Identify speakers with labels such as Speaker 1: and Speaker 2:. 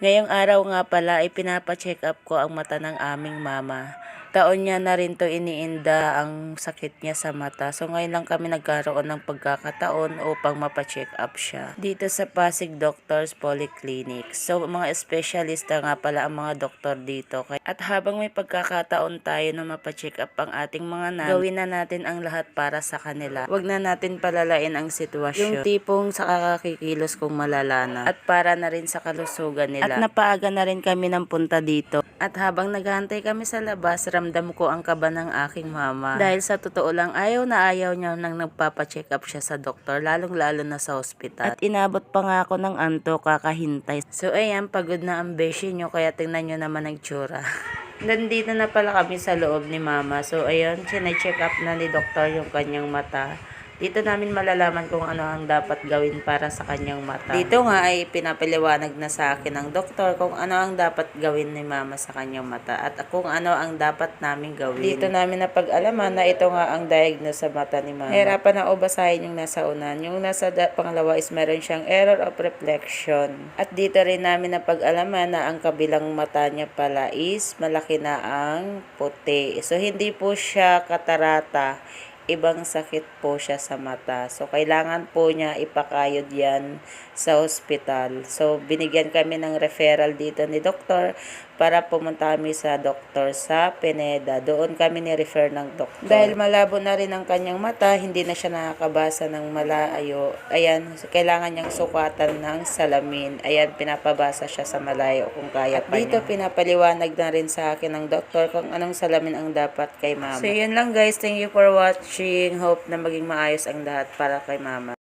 Speaker 1: Ngayong araw nga pala ay pinapa-check up ko ang mata ng aming mama. Taon niya na rin to iniinda ang sakit niya sa mata. So ngayon lang kami nagkaroon ng pagkakataon upang mapacheck up siya. Dito sa Pasig Doctors Polyclinic. So mga espesyalista nga pala ang mga doktor dito. At habang may pagkakataon tayo na mapacheck up ang ating mga nan, gawin na natin ang lahat para sa kanila. Huwag na natin palalain ang sitwasyon. Yung tipong sa kakakikilos kung malala na. At para na rin sa kalusugan nila. At napaaga na rin kami ng punta dito. At habang naghahantay kami sa labas, ramdam ko ang kaba ng aking mama. Dahil sa totoo lang, ayaw na ayaw niya nang nagpapacheck up siya sa doktor, lalong-lalo na sa ospital. At inabot pa nga ako ng anto kakahintay. So ayan, pagod na ang beshi nyo, kaya tingnan nyo naman ang tsura. Nandito na pala kami sa loob ni mama. So ayun, check up na ni doktor yung kanyang mata. Dito namin malalaman kung ano ang dapat gawin para sa kanyang mata. Dito nga ay pinapaliwanag na sa akin ng doktor kung ano ang dapat gawin ni mama sa kanyang mata at kung ano ang dapat namin gawin. Dito namin napag-alaman na ito nga ang diagnose sa mata ni mama. Hirapan na ubasahin yung nasa unan. Yung nasa pangalawa is meron siyang error of reflection. At dito rin namin napag-alaman na ang kabilang mata niya pala is malaki na ang puti. So hindi po siya katarata ibang sakit po siya sa mata. So, kailangan po niya ipakayod yan sa hospital. So, binigyan kami ng referral dito ni doktor para pumunta kami sa doktor sa Pineda. Doon kami ni-refer ng doktor. Dahil malabo na rin ang kanyang mata, hindi na siya nakakabasa ng malayo. Ayan, kailangan niyang sukatan ng salamin. Ayan, pinapabasa siya sa malayo kung kaya pa dito, pinapaliwanag na rin sa akin ng doktor kung anong salamin ang dapat kay mama. So, yun lang guys. Thank you for watching. Hope na maging maayos ang lahat para kay mama.